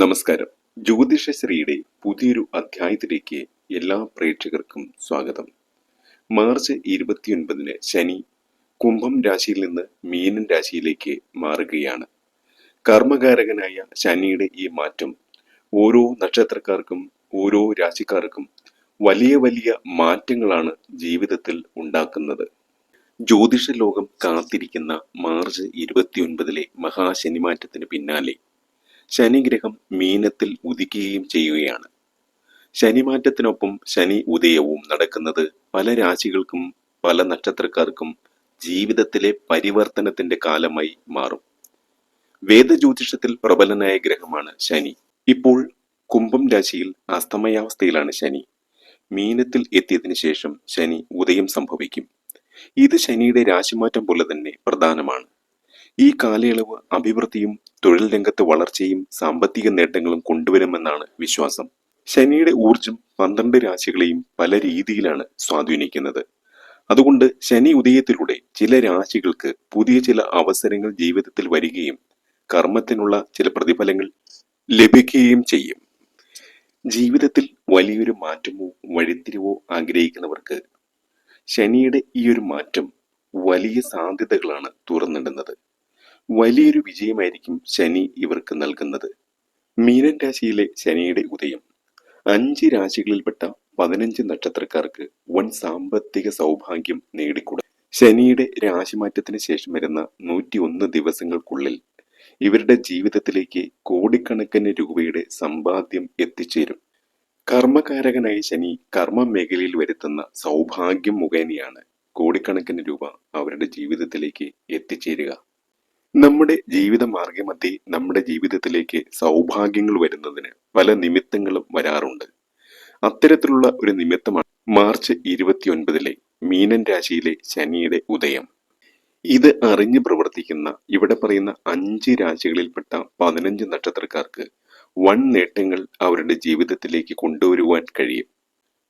നമസ്കാരം. ജ്യോതിഷശ്രീയുടെ പുതിയൊരു അധ്യായത്തിലേക്ക് എല്ലാ പ്രേക്ഷകർക്കും സ്വാഗതം. മാർച്ച് ഇരുപത്തിയൊൻപതിന് ശനി കുംഭം രാശിയിൽ നിന്ന് മീനൻ രാശിയിലേക്ക് മാറുകയാണ്. കർമ്മകാരകനായ ശനിയുടെ ഈ മാറ്റം ഓരോ നക്ഷത്രക്കാർക്കും ഓരോ രാശിക്കാർക്കും വലിയ വലിയ മാറ്റങ്ങളാണ് ജീവിതത്തിൽ ഉണ്ടാക്കുന്നത്. ജ്യോതിഷ ലോകം കാത്തിരിക്കുന്ന മാർച്ച് ഇരുപത്തിയൊൻപതിലെ മഹാശനിമാറ്റത്തിന് പിന്നാലെ ശനിഗ്രഹം മീനത്തിൽ ഉദിക്കുകയും ചെയ്യുകയാണ്. ശനിമാറ്റത്തിനൊപ്പം ശനി ഉദയവും നടക്കുന്നത് പല രാശികൾക്കും പല നക്ഷത്രക്കാർക്കും ജീവിതത്തിലെ പരിവർത്തനത്തിന്റെ കാലമായി മാറും. വേദജ്യോതിഷത്തിൽ പ്രബലനായ ഗ്രഹമാണ് ശനി. ഇപ്പോൾ കുംഭം രാശിയിൽ അസ്തമയാവസ്ഥയിലാണ് ശനി. മീനത്തിൽ എത്തിയതിനു ശേഷം ശനി ഉദയം സംഭവിക്കും. ഇത് ശനിയുടെ രാശിമാറ്റം പോലെ തന്നെ പ്രധാനമാണ്. ഈ കാലയളവ് അഭിവൃദ്ധിയും തൊഴിൽ രംഗത്ത് വളർച്ചയും സാമ്പത്തിക നേട്ടങ്ങളും കൊണ്ടുവരുമെന്നാണ് വിശ്വാസം. ശനിയുടെ ഊർജം പന്ത്രണ്ട് രാശികളെയും പല രീതിയിലാണ് സ്വാധീനിക്കുന്നത്. അതുകൊണ്ട് ശനി ഉദയത്തിലൂടെ ചില രാശികൾക്ക് പുതിയ ചില അവസരങ്ങൾ ജീവിതത്തിൽ വരികയും കർമ്മത്തിനുള്ള ചില പ്രതിഫലങ്ങൾ ലഭിക്കുകയും ചെയ്യും. ജീവിതത്തിൽ വലിയൊരു മാറ്റമോ വഴിത്തിരിവോ ആഗ്രഹിക്കുന്നവർക്ക് ശനിയുടെ ഈ ഒരു മാറ്റം വലിയ സാധ്യതകളാണ് തുറന്നിടുന്നത്. വലിയൊരു വിജയമായിരിക്കും ശനി ഇവർക്ക് നൽകുന്നത്. മീനൻ രാശിയിലെ ശനിയുടെ ഉദയം അഞ്ച് രാശികളിൽപ്പെട്ട പതിനഞ്ച് നക്ഷത്രക്കാർക്ക് വൻ സാമ്പത്തിക സൗഭാഗ്യം നേടിക്കൊടു ശനിയുടെ രാശിമാറ്റത്തിന് ശേഷം വരുന്ന നൂറ്റി ഒന്ന് ദിവസങ്ങൾക്കുള്ളിൽ ഇവരുടെ ജീവിതത്തിലേക്ക് കോടിക്കണക്കിന് രൂപയുടെ സമ്പാദ്യം എത്തിച്ചേരും. കർമ്മകാരകനായ ശനി കർമ്മ മേഖലയിൽ വരുത്തുന്ന സൗഭാഗ്യം മുഖേനയാണ് കോടിക്കണക്കിന് രൂപ അവരുടെ ജീവിതത്തിലേക്ക് എത്തിച്ചേരുക. നമ്മുടെ ജീവിത മാർഗമധ്യേ നമ്മുടെ ജീവിതത്തിലേക്ക് സൗഭാഗ്യങ്ങൾ വരുന്നതിന് പല നിമിത്തങ്ങളും വരാറുണ്ട്. അത്തരത്തിലുള്ള ഒരു നിമിത്തമാണ് മാർച്ച് ഇരുപത്തിയൊൻപതിലെ മീനൻ രാശിയിലെ ശനിയുടെ ഉദയം. ഇത് അറിഞ്ഞു പ്രവർത്തിക്കുന്ന ഇവിടെ പറയുന്ന അഞ്ച് രാശികളിൽപ്പെട്ട പതിനഞ്ച് നക്ഷത്രക്കാർക്ക് വൻ നേട്ടങ്ങൾ അവരുടെ ജീവിതത്തിലേക്ക് കൊണ്ടുവരുവാൻ കഴിയും.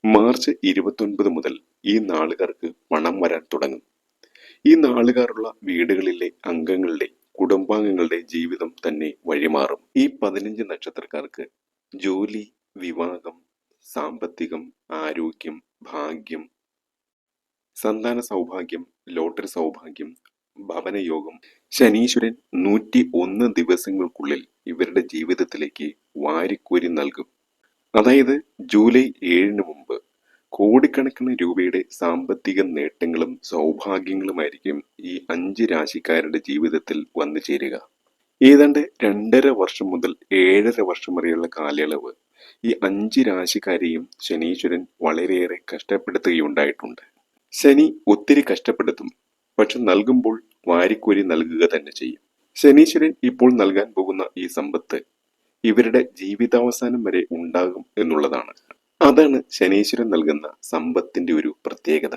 മാർച്ച് ഇരുപത്തൊൻപത് മുതൽ ഈ നാളുകാർക്ക് പണം വരാൻ തുടങ്ങും. ഈ നാളുകാരുള്ള വീടുകളിലെ അംഗങ്ങളുടെ കുടുംബാംഗങ്ങളുടെ ജീവിതം തന്നെ വഴിമാറും. ഈ പതിനഞ്ച് നക്ഷത്രക്കാർക്ക് ജോലി വിവാഹം സാമ്പത്തികം ആരോഗ്യം ഭാഗ്യം സന്താന സൗഭാഗ്യം ലോട്ടറി സൗഭാഗ്യം ഭവനയോഗം ശനീശ്വരൻ നൂറ്റി ഒന്ന് ദിവസങ്ങൾക്കുള്ളിൽ ഇവരുടെ ജീവിതത്തിലേക്ക് വാരിക്കോരി നൽകും. അതായത് ജൂലൈ ഏഴിന് മുമ്പ് കോടിക്കണക്കിന് രൂപയുടെ സാമ്പത്തിക നേട്ടങ്ങളും സൗഭാഗ്യങ്ങളുമായിരിക്കും ഈ അഞ്ച് രാശിക്കാരുടെ ജീവിതത്തിൽ വന്നു ചേരുക. ഏതാണ്ട് രണ്ടര വർഷം മുതൽ ഏഴര വർഷം വരെയുള്ള കാലയളവ് ഈ അഞ്ച് രാശിക്കാരെയും ശനീശ്വരൻ വളരെയേറെ കഷ്ടപ്പെടുത്തുകയുണ്ടായിട്ടുണ്ട്. ശനി ഒത്തിരി കഷ്ടപ്പെടുത്തും പക്ഷെ നൽകുമ്പോൾ വാരിക്കോരി നൽകുക തന്നെ ചെയ്യും. ശനീശ്വരൻ ഇപ്പോൾ നൽകാൻ പോകുന്ന ഈ സമ്പത്ത് ഇവരുടെ ജീവിതാവസാനം വരെ ഉണ്ടാകും എന്നുള്ളതാണ്. അതാണ് ശനീശ്വരൻ നൽകുന്ന സമ്പത്തിന്റെ ഒരു പ്രത്യേകത.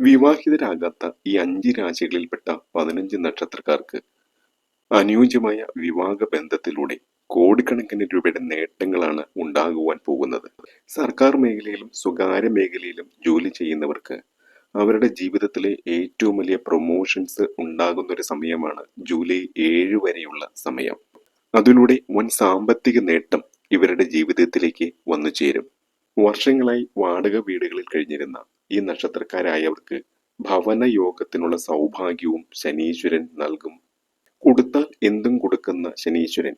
വിവാഹിതരാകാത്ത ഈ അഞ്ച് രാശികളിൽപ്പെട്ട പതിനഞ്ച് നക്ഷത്രക്കാർക്ക് അനുയോജ്യമായ വിവാഹ ബന്ധത്തിലൂടെ കോടിക്കണക്കിന് രൂപയുടെ നേട്ടങ്ങളാണ് ഉണ്ടാകുവാൻ പോകുന്നത്. സർക്കാർ മേഖലയിലും സ്വകാര്യ മേഖലയിലും ജോലി ചെയ്യുന്നവർക്ക് അവരുടെ ജീവിതത്തിലെ ഏറ്റവും വലിയ പ്രൊമോഷൻസ് ഉണ്ടാകുന്ന ഒരു സമയമാണ് ജൂലൈ ഏഴ് വരെയുള്ള സമയം. അതിലൂടെ വൻ സാമ്പത്തിക നേട്ടം ഇവരുടെ ജീവിതത്തിലേക്ക് വന്നു ചേരും. വർഷങ്ങളായി വാടക വീടുകളിൽ കഴിഞ്ഞിരുന്ന ഈ നക്ഷത്രക്കാരായവർക്ക് ഭവന യോഗത്തിനുള്ള സൗഭാഗ്യവും ശനീശ്വരൻ നൽകും. കൊടുത്താൽ എന്തും കൊടുക്കുന്ന ശനീശ്വരൻ.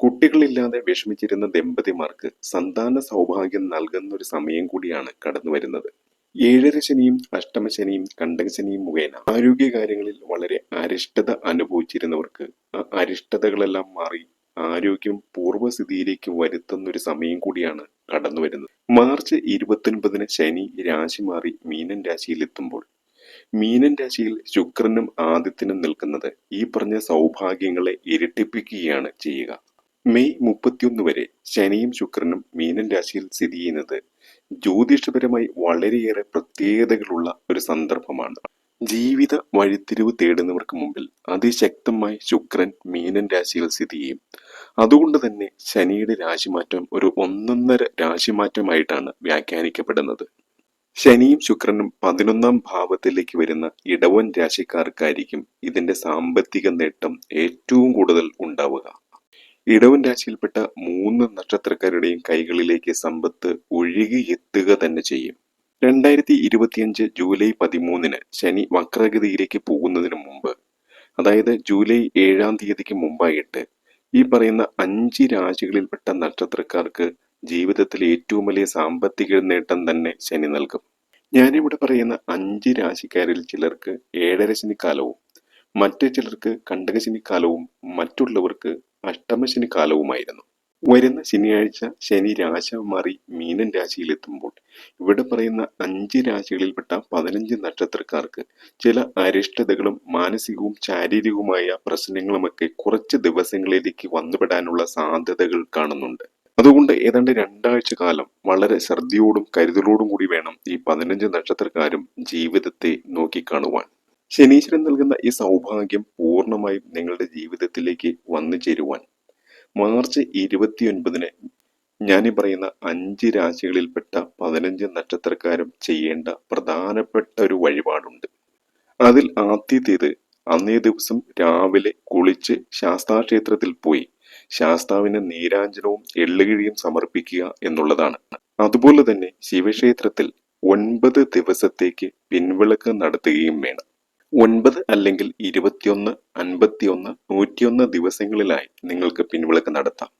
കുട്ടികളില്ലാതെ വിഷമിച്ചിരുന്ന ദമ്പതിമാർക്ക് സന്താന സൗഭാഗ്യം നൽകുന്ന ഒരു സമയം കൂടിയാണ് കടന്നു വരുന്നത്. ഏഴര ശനിയും അഷ്ടമശനിയും കണ്ടകശനിയും മുഖേന ആരോഗ്യകാര്യങ്ങളിൽ വളരെ അരിഷ്ടത അനുഭവിച്ചിരുന്നവർക്ക് ആ അരിഷ്ടതകളെല്ലാം മാറി ആരോഗ്യം പൂർവസ്ഥിതിയിലേക്ക് വരുത്തുന്ന ഒരു സമയം കൂടിയാണ് കടന്നു വരുന്നത് മാർച്ച് ഇരുപത്തൊൻപതിന് ശനി രാശി മാറി മീനൻ രാശിയിൽ എത്തുമ്പോൾ മീനൻ രാശിയിൽ ശുക്രനും ആദിത്യനും നിൽക്കുന്നത് ഈ പറഞ്ഞ സൗഭാഗ്യങ്ങളെ ഇരട്ടിപ്പിക്കുകയാണ് ചെയ്യുക. മെയ് മുപ്പത്തിയൊന്ന് വരെ ശനിയും ശുക്രനും മീനൻ രാശിയിൽ സ്ഥിതി ചെയ്യുന്നത് ജ്യോതിഷപരമായി വളരെയേറെ പ്രത്യേകതകളുള്ള ഒരു സന്ദർഭമാണ്. ജീവിത വഴിത്തിരിവ് തേടുന്നവർക്ക് മുമ്പിൽ അതിശക്തമായി ശുക്രൻ മീനൻ രാശിയിൽ സ്ഥിതി ചെയ്യും. അതുകൊണ്ട് തന്നെ ശനിയുടെ രാശിമാറ്റം ഒരു ഒന്നൊന്നര രാശിമാറ്റമായിട്ടാണ് വ്യാഖ്യാനിക്കപ്പെടുന്നത്. ശനിയും ശുക്രനും പതിനൊന്നാം ഭാവത്തിലേക്ക് വരുന്ന ഇടവൻ രാശിക്കാർക്കായിരിക്കും ഇതിന്റെ സാമ്പത്തിക നേട്ടം ഏറ്റവും കൂടുതൽ ഉണ്ടാവുക. ഇടവൻ രാശിയിൽപ്പെട്ട മൂന്ന് നക്ഷത്രക്കാരുടെയും കൈകളിലേക്ക് സമ്പത്ത് ഒഴുകിയെത്തുക തന്നെ ചെയ്യും. രണ്ടായിരത്തി ഇരുപത്തിയഞ്ച് ജൂലൈ പതിമൂന്നിന് ശനി വക്രഗതിയിലേക്ക് പോകുന്നതിന് മുമ്പ് അതായത് ജൂലൈ ഏഴാം തീയതിക്ക് മുമ്പായിട്ട് ഈ പറയുന്ന അഞ്ച് രാശികളിൽപ്പെട്ട നക്ഷത്രക്കാർക്ക് ജീവിതത്തിൽ ഏറ്റവും വലിയ സാമ്പത്തിക നേട്ടം തന്നെ ശനി നൽകും. ഞാനിവിടെ പറയുന്ന അഞ്ച് രാശിക്കാരിൽ ചിലർക്ക് ഏഴര ശനിക്കാലവും മറ്റു ചിലർക്ക് കണ്ടകശനിക്കാലവും മറ്റുള്ളവർക്ക് അഷ്ടമശനി കാലവുമായിരുന്നു വരുന്ന ശനിയാഴ്ച ശനി രാശ മാറി മീനൻ രാശിയിലെത്തുമ്പോൾ ഇവിടെ പറയുന്ന അഞ്ച് രാശികളിൽപ്പെട്ട പതിനഞ്ച് നക്ഷത്രക്കാർക്ക് ചില അരിഷ്ടതകളും മാനസികവും ശാരീരികവുമായ പ്രശ്നങ്ങളുമൊക്കെ കുറച്ച് ദിവസങ്ങളിലേക്ക് വന്നുപെടാനുള്ള സാധ്യതകൾ കാണുന്നുണ്ട്. അതുകൊണ്ട് ഏതാണ്ട് രണ്ടാഴ്ച കാലം വളരെ ശ്രദ്ധയോടും കരുതലോടും കൂടി വേണം ഈ പതിനഞ്ച് നക്ഷത്രക്കാരും ജീവിതത്തെ നോക്കിക്കാണുവാൻ. ശനീശ്വരൻ നൽകുന്ന ഈ സൗഭാഗ്യം പൂർണമായും നിങ്ങളുടെ ജീവിതത്തിലേക്ക് വന്നു ചേരുവാൻ മാർച്ച് ഇരുപത്തിയൊൻപതിന് ഞാനീ പറയുന്ന അഞ്ച് രാശികളിൽപ്പെട്ട പതിനഞ്ച് നക്ഷത്രക്കാരും ചെയ്യേണ്ട പ്രധാനപ്പെട്ട ഒരു വഴിപാടുണ്ട്. അതിൽ ആദ്യത്തേത് അന്നേ ദിവസം രാവിലെ കുളിച്ച് ശാസ്താക്ഷേത്രത്തിൽ പോയി ശാസ്താവിന് നീരാഞ്ജനവും എള്ളുകിഴിയും സമർപ്പിക്കുക എന്നുള്ളതാണ്. അതുപോലെ തന്നെ ശിവക്ഷേത്രത്തിൽ ഒൻപത് ദിവസത്തേക്ക് പിൻവിളക്ക് നടത്തുകയും വേണം. ഒൻപത് അല്ലെങ്കിൽ ഇരുപത്തിയൊന്ന് അൻപത്തിയൊന്ന് നൂറ്റിയൊന്ന് ദിവസങ്ങളിലായി നിങ്ങൾക്ക് പിൻവിളക്ക് നടത്താം.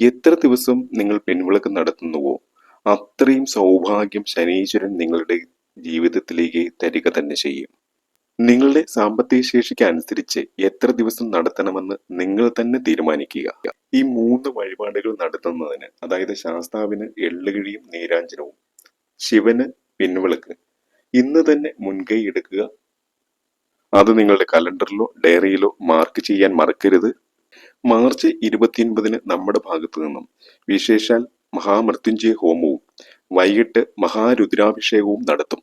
എത്ര ദിവസം നിങ്ങൾ പിൻവിളക്ക് നടത്തുന്നുവോ അത്രയും സൗഭാഗ്യം ശനീശ്വരൻ നിങ്ങളുടെ ജീവിതത്തിലേക്ക് തരിക തന്നെ ചെയ്യും. നിങ്ങളുടെ സാമ്പത്തിക ശേഷിക്ക് അനുസരിച്ച് എത്ര ദിവസം നടത്തണമെന്ന് നിങ്ങൾ തന്നെ തീരുമാനിക്കുക. ഈ മൂന്ന് വഴിപാടുകൾ നടത്തുന്നതിന് അതായത് ശാസ്താവിന് എള്ളുകിഴിയും നീരാഞ്ജനവും ശിവന് പിൻവിളക്ക് ഇന്ന് തന്നെ മുൻകൈ എടുക്കുക അത് നിങ്ങളുടെ കലണ്ടറിലോ ഡയറിയിലോ മാർക്ക് ചെയ്യാൻ മറക്കരുത്. മാർച്ച് ഇരുപത്തിയൊൻപതിന് നമ്മുടെ ഭാഗത്തു നിന്നും വിശേഷാൽ മഹാമൃത്യുഞ്ജയ ഹോമവും വൈകിട്ട് മഹാരുദ്രാഭിഷേകവും നടത്തും.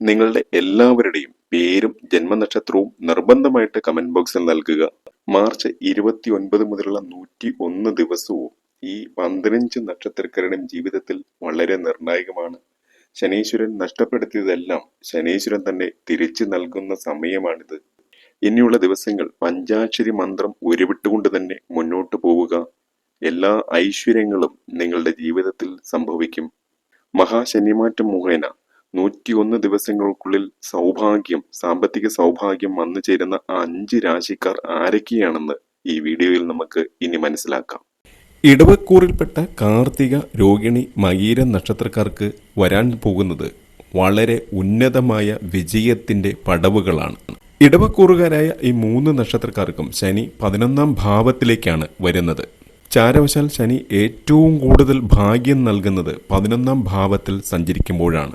നിങ്ങളുടെ എല്ലാവരുടെയും പേരും ജന്മനക്ഷത്രവും നിർബന്ധമായിട്ട് കമന്റ് ബോക്സിൽ നൽകുക. മാർച്ച് ഇരുപത്തി ഒൻപത് മുതലുള്ള നൂറ്റി ഒന്ന് ദിവസവും ഈ പന്ത്രഞ്ച് നക്ഷത്രക്കാരുടെയും ജീവിതത്തിൽ വളരെ നിർണായകമാണ്. ശനീശ്വരൻ നഷ്ടപ്പെടുത്തിയതെല്ലാം ശനീശ്വരൻ തന്നെ തിരിച്ചു നൽകുന്ന സമയമാണിത്. ഇനിയുള്ള ദിവസങ്ങൾ പഞ്ചാക്ഷരി മന്ത്രം ഉരുവിട്ടുകൊണ്ട് തന്നെ മുന്നോട്ട് പോവുക. എല്ലാ ഐശ്വര്യങ്ങളും നിങ്ങളുടെ ജീവിതത്തിൽ സംഭവിക്കും. മഹാശനിമാറ്റം മുഖേന നൂറ്റിയൊന്ന് ദിവസങ്ങൾക്കുള്ളിൽ സൗഭാഗ്യം സാമ്പത്തിക സൗഭാഗ്യം വന്നു ചേരുന്ന അഞ്ച് രാശിക്കാർ ആരൊക്കെയാണെന്ന് ഈ വീഡിയോയിൽ നമുക്ക് ഇനി മനസ്സിലാക്കാം. ഇടവക്കൂറിൽപ്പെട്ട കാർത്തിക രോഹിണി മകീര നക്ഷത്രക്കാർക്ക് വരാൻ പോകുന്നത് വളരെ ഉന്നതമായ വിജയത്തിന്റെ പടവുകളാണ്. ഇടവക്കൂറുകാരായ ഈ മൂന്ന് നക്ഷത്രക്കാർക്കും ശനി പതിനൊന്നാം ഭാവത്തിലേക്കാണ് വരുന്നത്. ചാരവശാൽ ശനി ഏറ്റവും കൂടുതൽ ഭാഗ്യം നൽകുന്നത് പതിനൊന്നാം ഭാവത്തിൽ സഞ്ചരിക്കുമ്പോഴാണ്.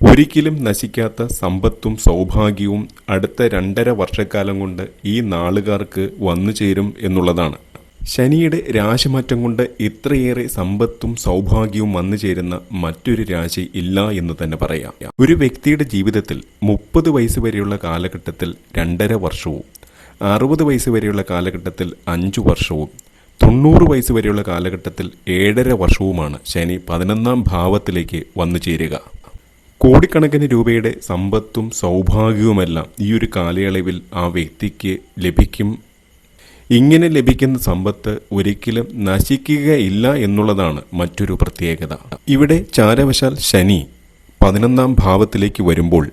ഒരിക്കലും നശിക്കാത്ത സമ്പത്തും സൗഭാഗ്യവും അടുത്ത രണ്ടര വർഷക്കാലം കൊണ്ട് ഈ നാളുകാർക്ക് വന്നു ചേരും എന്നുള്ളതാണ്. ശനിയുടെ രാശിമാറ്റം കൊണ്ട് ഇത്രയേറെ സമ്പത്തും സൗഭാഗ്യവും വന്നു ചേരുന്ന മറ്റൊരു രാശി ഇല്ല എന്ന് തന്നെ പറയാം. ഒരു വ്യക്തിയുടെ ജീവിതത്തിൽ മുപ്പത് വയസ്സ് വരെയുള്ള കാലഘട്ടത്തിൽ രണ്ടര വർഷവും അറുപത് വയസ്സ് വരെയുള്ള കാലഘട്ടത്തിൽ അഞ്ചു വർഷവും തൊണ്ണൂറ് വയസ്സ് വരെയുള്ള കാലഘട്ടത്തിൽ ഏഴര വർഷവുമാണ് ശനി പതിനൊന്നാം ഭാവത്തിലേക്ക് വന്നു ചേരുക. കോടിക്കണക്കിന് രൂപയുടെ സമ്പത്തും സൗഭാഗ്യവുമെല്ലാം ഈ ഒരു കാലയളവിൽ ആ വ്യക്തിക്ക് ലഭിക്കും ഇങ്ങനെ ലഭിക്കുന്ന സമ്പത്ത് ഒരിക്കലും നശിക്കുകയില്ല എന്നുള്ളതാണ് മറ്റൊരു പ്രത്യേകത. ഇവിടെ ചാരവശാൽ ശനി പതിനൊന്നാം ഭാവത്തിലേക്ക് വരുമ്പോൾ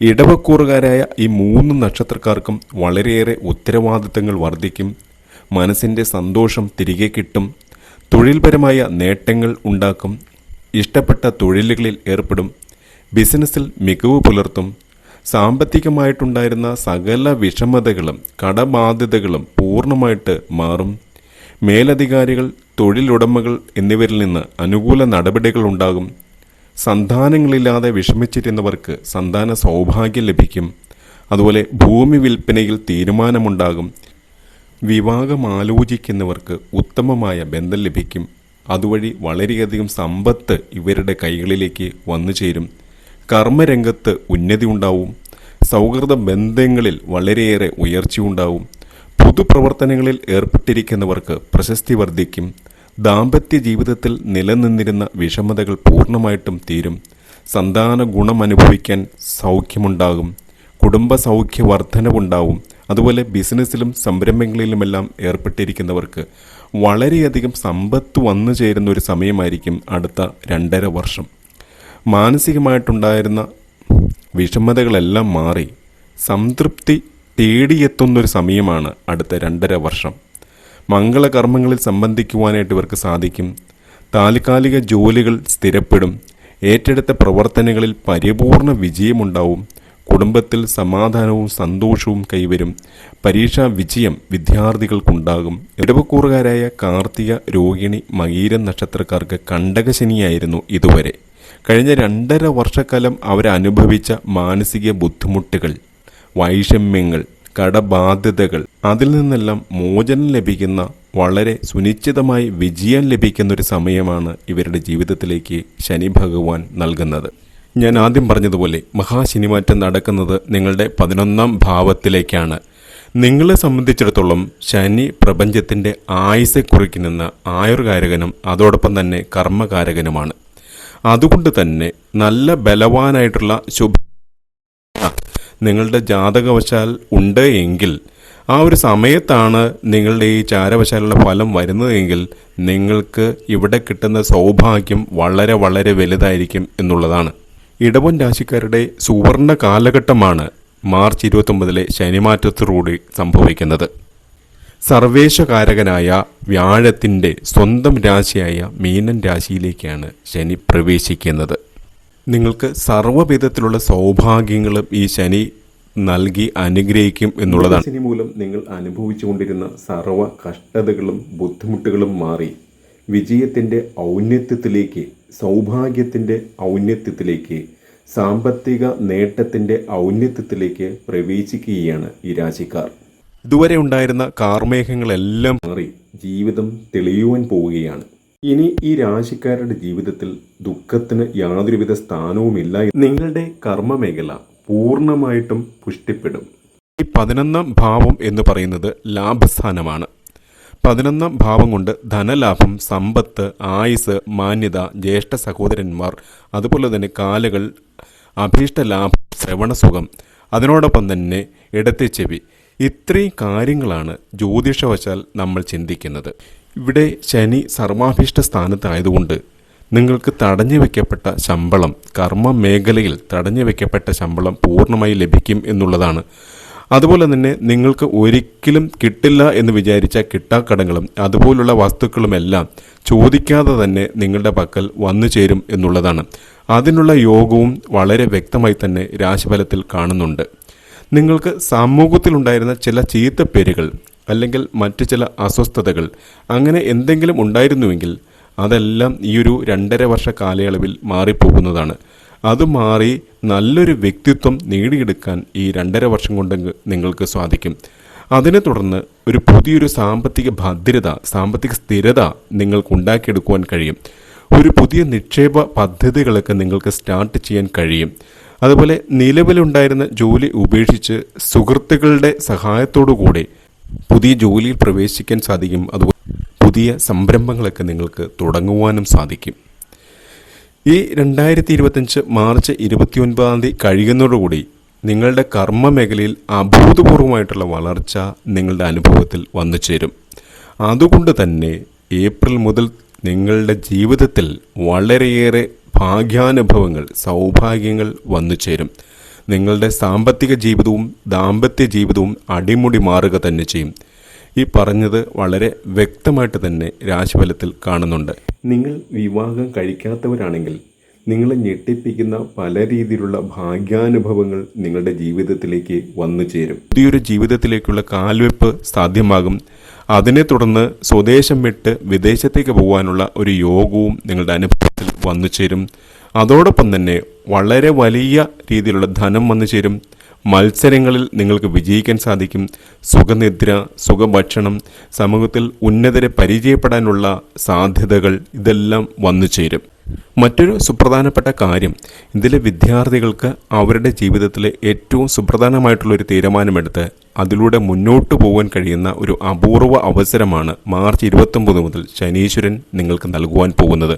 ഇടവക്കൂറുകാരായ ഈ മൂന്ന് നക്ഷത്രക്കാർക്കും വളരെയേറെ ഉത്തരവാദിത്തങ്ങൾ വർദ്ധിക്കും. മനസ്സിന്റെ സന്തോഷം തിരികെ കിട്ടും. തൊഴിൽപരമായ നേട്ടങ്ങൾ ഉണ്ടാക്കും. ഇഷ്ടപ്പെട്ട തൊഴിലുകളിൽ ഏർപ്പെടും. ബിസിനസ്സിൽ മികവ് പുലർത്തും. സാമ്പത്തികമായിട്ടുണ്ടായിരുന്ന സകല വിഷമതകളും കടബാധ്യതകളും പൂർണമായിട്ട് മാറും. മേലധികാരികൾ തൊഴിലുടമകൾ എന്നിവരിൽ നിന്ന് അനുകൂല നടപടികൾ ഉണ്ടാകും. സന്താനങ്ങളില്ലാതെ വിഷമിച്ചിരുന്നവർക്ക് സന്താന സൗഭാഗ്യം ലഭിക്കും. അതുപോലെ ഭൂമി വിൽപ്പനയിൽ തീരുമാനമുണ്ടാകും. വിവാഹം ആലോചിക്കുന്നവർക്ക് ഉത്തമമായ ബന്ധം ലഭിക്കും. അതുവഴി വളരെയധികം സമ്പത്ത് ഇവരുടെ കൈകളിലേക്ക് വന്നു ചേരും കർമ്മരംഗത്ത് ഉന്നതി ഉണ്ടാവും. സൗഹൃദ ബന്ധങ്ങളിൽ വളരെയേറെ ഉയർച്ചയുണ്ടാവും പൊതുപ്രവർത്തനങ്ങളിൽ ഏർപ്പെട്ടിരിക്കുന്നവർക്ക് പ്രശസ്തി വർദ്ധിക്കും. ദാമ്പത്യ ജീവിതത്തിൽ നിലനിന്നിരുന്ന വിഷമതകൾ പൂർണമായിട്ടും തീരും. സന്താന ഗുണം അനുഭവിക്കാൻ സൗഖ്യമുണ്ടാകും. കുടുംബ സൗഖ്യ വർധനവുണ്ടാവും അതുപോലെ ബിസിനസ്സിലും സംരംഭങ്ങളിലുമെല്ലാം ഏർപ്പെട്ടിരിക്കുന്നവർക്ക് വളരെയധികം സമ്പത്ത് വന്നു ചേരുന്ന ഒരു സമയമായിരിക്കും അടുത്ത രണ്ടര വർഷം. മാനസികമായിട്ടുണ്ടായിരുന്ന വിഷമതകളെല്ലാം മാറി സംതൃപ്തി തേടിയെത്തുന്നൊരു സമയമാണ് അടുത്ത രണ്ടര വർഷം. മംഗളകർമ്മങ്ങളിൽ സംബന്ധിക്കുവാനായിട്ട് ഇവർക്ക് സാധിക്കും. താൽക്കാലിക ജോലികൾ സ്ഥിരപ്പെടും. ഏറ്റെടുത്ത പ്രവർത്തനങ്ങളിൽ പരിപൂർണ വിജയമുണ്ടാവും. കുടുംബത്തിൽ സമാധാനവും സന്തോഷവും കൈവരും. പരീക്ഷാ വിജയം വിദ്യാർത്ഥികൾക്കുണ്ടാകും. ഇടവക്കൂറുകാരായ കാർത്തിക രോഹിണി മകീരം നക്ഷത്രക്കാർക്ക് കണ്ടകശനിയായിരുന്നു ഇതുവരെ. കഴിഞ്ഞ രണ്ടര വർഷക്കാലം അവരനുഭവിച്ച മാനസിക ബുദ്ധിമുട്ടുകൾ വൈഷമ്യങ്ങൾ കടബാധ്യതകൾ അതിൽ നിന്നെല്ലാം മോചനം ലഭിക്കുന്ന വളരെ സുനിശ്ചിതമായി വിജയം ലഭിക്കുന്ന ഒരു സമയമാണ് ഇവരുടെ ജീവിതത്തിലേക്ക് ശനി ഭഗവാൻ നൽകുന്നത്. ഞാൻ ആദ്യം പറഞ്ഞതുപോലെ മഹാശനിമാറ്റം നടക്കുന്നത് നിങ്ങളുടെ പതിനൊന്നാം ഭാവത്തിലേക്കാണ്. നിങ്ങളെ സംബന്ധിച്ചിടത്തോളം ശനി പ്രപഞ്ചത്തിന്റെ ആയുസെ കുറിക്കുന്ന ആയുർകാരകനും അതോടൊപ്പം തന്നെ കർമ്മകാരകനുമാണ്. അതുകൊണ്ട് തന്നെ നല്ല ബലവാനായിട്ടുള്ള ശുഭ നിങ്ങളുടെ ജാതകവശാൽ ഉണ്ട് എങ്കിൽ ആ ഒരു സമയത്താണ് നിങ്ങളുടെ ഈ ചാരവശാലുള്ള ഫലം വരുന്നതെങ്കിൽ നിങ്ങൾക്ക് ഇവിടെ കിട്ടുന്ന സൗഭാഗ്യം വളരെ വളരെ വലുതായിരിക്കും എന്നുള്ളതാണ്. ഇടവൻ രാശിക്കാരുടെ സുവർണ കാലഘട്ടമാണ് മാർച്ച് ഇരുപത്തൊമ്പതിലെ ശനിമാറ്റത്തോടുകൂടി സംഭവിക്കുന്നത്. സർവേശകാരകനായ വ്യാഴത്തിന്റെ സ്വന്തം രാശിയായ മീനൻ രാശിയിലേക്കാണ് ശനി പ്രവേശിക്കുന്നത്. നിങ്ങൾക്ക് സർവവിധത്തിലുള്ള സൗഭാഗ്യങ്ങളും ഈ ശനി നൽകി അനുഗ്രഹിക്കും എന്നുള്ളതാണ്. ശനി മൂലം നിങ്ങൾ അനുഭവിച്ചുകൊണ്ടിരുന്ന സർവ കഷ്ടതകളും ബുദ്ധിമുട്ടുകളും മാറി വിജയത്തിന്റെ ഔന്നത്യത്തിലേക്ക് സൗഭാഗ്യത്തിന്റെ ഔന്നത്യത്തിലേക്ക് സാമ്പത്തിക നേട്ടത്തിന്റെ ഔന്നത്യത്തിലേക്ക് പ്രവേശിക്കുകയാണ് ഈ രാശിക്കാർ. ഇതുവരെ ഉണ്ടായിരുന്ന കാർമേഘങ്ങളെല്ലാം മാറി ജീവിതം തെളിയുവാൻ പോവുകയാണ്. ഇനി ഈ രാശിക്കാരുടെ ജീവിതത്തിൽ ദുഃഖത്തിന് യാതൊരുവിധ സ്ഥാനവുമില്ല നിങ്ങളുടെ കർമ്മമേഖല പൂർണമായിട്ടും പുഷ്ടിപ്പെടും. ഈ പതിനൊന്നാം ഭാവം എന്ന് പറയുന്നത് ലാഭസ്ഥാനമാണ്. പതിനൊന്നാം ഭാവം കൊണ്ട് ധനലാഭം സമ്പത്ത് ആയുസ് മാന്യത ജ്യേഷ്ഠ സഹോദരന്മാർ അതുപോലെ തന്നെ കാലുകൾ അഭീഷ്ടലാഭം ശ്രവണസുഖം അതിനോടൊപ്പം തന്നെ ഇടത്തെ ചെവി ഇത്രയും കാര്യങ്ങളാണ് ജ്യോതിഷവശാൽ നമ്മൾ ചിന്തിക്കുന്നത്. ഇവിടെ ശനി സർവാഭീഷ്ട സ്ഥാനത്തായതുകൊണ്ട് നിങ്ങൾക്ക് തടഞ്ഞു വെക്കപ്പെട്ട ശമ്പളം കർമ്മ മേഖലയിൽ തടഞ്ഞു വെക്കപ്പെട്ട ശമ്പളം പൂർണമായി ലഭിക്കും എന്നുള്ളതാണ്. അതുപോലെ തന്നെ നിങ്ങൾക്ക് ഒരിക്കലും കിട്ടില്ല എന്ന് വിചാരിച്ച കിട്ടാക്കടങ്ങളും അതുപോലുള്ള വസ്തുക്കളുമെല്ലാം ചോദിക്കാതെ തന്നെ നിങ്ങളുടെ പക്കൽ വന്നു ചേരും എന്നുള്ളതാണ്. അതിനുള്ള യോഗവും വളരെ വ്യക്തമായി തന്നെ രാശിഫലത്തിൽ കാണുന്നുണ്ട്. നിങ്ങൾക്ക് സമൂഹത്തിലുണ്ടായിരുന്ന ചില ചീത്ത പേരുകൾ അല്ലെങ്കിൽ മറ്റു ചില അസ്വസ്ഥതകൾ അങ്ങനെ എന്തെങ്കിലും ഉണ്ടായിരുന്നുവെങ്കിൽ അതെല്ലാം ഈ ഒരു രണ്ടര വർഷ കാലയളവിൽ മാറിപ്പോകുന്നതാണ്. അത് മാറി നല്ലൊരു വ്യക്തിത്വം നേടിയെടുക്കാൻ ഈ രണ്ടര വർഷം കൊണ്ട് നിങ്ങൾക്ക് സാധിക്കും. അതിനെ തുടർന്ന് ഒരു പുതിയൊരു സാമ്പത്തിക ഭദ്രത സാമ്പത്തിക സ്ഥിരത നിങ്ങൾക്ക് ഉണ്ടാക്കിയെടുക്കുവാൻ കഴിയും. ഒരു പുതിയ നിക്ഷേപ പദ്ധതികളൊക്കെ നിങ്ങൾക്ക് സ്റ്റാർട്ട് ചെയ്യാൻ കഴിയും. അതുപോലെ നിലവിലുണ്ടായിരുന്ന ജോലി ഉപേക്ഷിച്ച് സുഹൃത്തുക്കളുടെ സഹായത്തോടു കൂടി പുതിയ ജോലിയിൽ പ്രവേശിക്കാൻ സാധിക്കും. അതുപോലെ പുതിയ സംരംഭങ്ങളൊക്കെ നിങ്ങൾക്ക് തുടങ്ങുവാനും സാധിക്കും. ഈ രണ്ടായിരത്തി ഇരുപത്തഞ്ച് മാർച്ച് ഇരുപത്തി ഒൻപതാം തീയതി കഴിയുന്നതോടുകൂടി നിങ്ങളുടെ കർമ്മ മേഖലയിൽ അഭൂതപൂർവമായിട്ടുള്ള വളർച്ച നിങ്ങളുടെ അനുഭവത്തിൽ വന്നു ചേരും. അതുകൊണ്ട് തന്നെ ഏപ്രിൽ മുതൽ നിങ്ങളുടെ ജീവിതത്തിൽ വളരെയേറെ ഭാഗ്യാനുഭവങ്ങൾ സൗഭാഗ്യങ്ങൾ വന്നു ചേരും. നിങ്ങളുടെ സാമ്പത്തിക ജീവിതവും ദാമ്പത്യ ജീവിതവും അടിമുടി മാറുക തന്നെ ചെയ്യും. ഈ പറഞ്ഞത് വളരെ വ്യക്തമായിട്ട് തന്നെ രാശിഫലത്തിൽ കാണുന്നുണ്ട്. നിങ്ങൾ വിവാഹം കഴിക്കാത്തവരാണെങ്കിൽ നിങ്ങളെ ഞെട്ടിപ്പിക്കുന്ന പല രീതിയിലുള്ള ഭാഗ്യാനുഭവങ്ങൾ നിങ്ങളുടെ ജീവിതത്തിലേക്ക് വന്നു ചേരും. പുതിയൊരു ജീവിതത്തിലേക്കുള്ള കാൽവെപ്പ് സാധ്യമാകും. അതിനെ തുടർന്ന് സ്വദേശം വിട്ട് വിദേശത്തേക്ക് പോകാനുള്ള ഒരു യോഗവും നിങ്ങളുടെ അനുഭവത്തിൽ വന്നു ചേരും. അതോടൊപ്പം തന്നെ വളരെ വലിയ രീതിയിലുള്ള ധനം വന്നു ചേരും. മത്സരങ്ങളിൽ നിങ്ങൾക്ക് വിജയിക്കാൻ സാധിക്കും. സുഖനിദ്ര സുഖഭക്ഷണം സമൂഹത്തിൽ ഉന്നതരെ പരിചയപ്പെടാനുള്ള സാധ്യതകൾ ഇതെല്ലാം വന്നു ചേരും. മറ്റൊരു സുപ്രധാനപ്പെട്ട കാര്യം ഇതിലെ വിദ്യാർത്ഥികൾക്ക് അവരുടെ ജീവിതത്തിലെ ഏറ്റവും സുപ്രധാനമായിട്ടുള്ള ഒരു തീരുമാനമെടുത്ത് അതിലൂടെ മുന്നോട്ട് പോകാൻ കഴിയുന്ന ഒരു അപൂർവ അവസരമാണ് മാർച്ച് ഇരുപത്തൊമ്പത് മുതൽ ശനീശ്വരൻ നിങ്ങൾക്ക് നൽകുവാൻ പോകുന്നത്.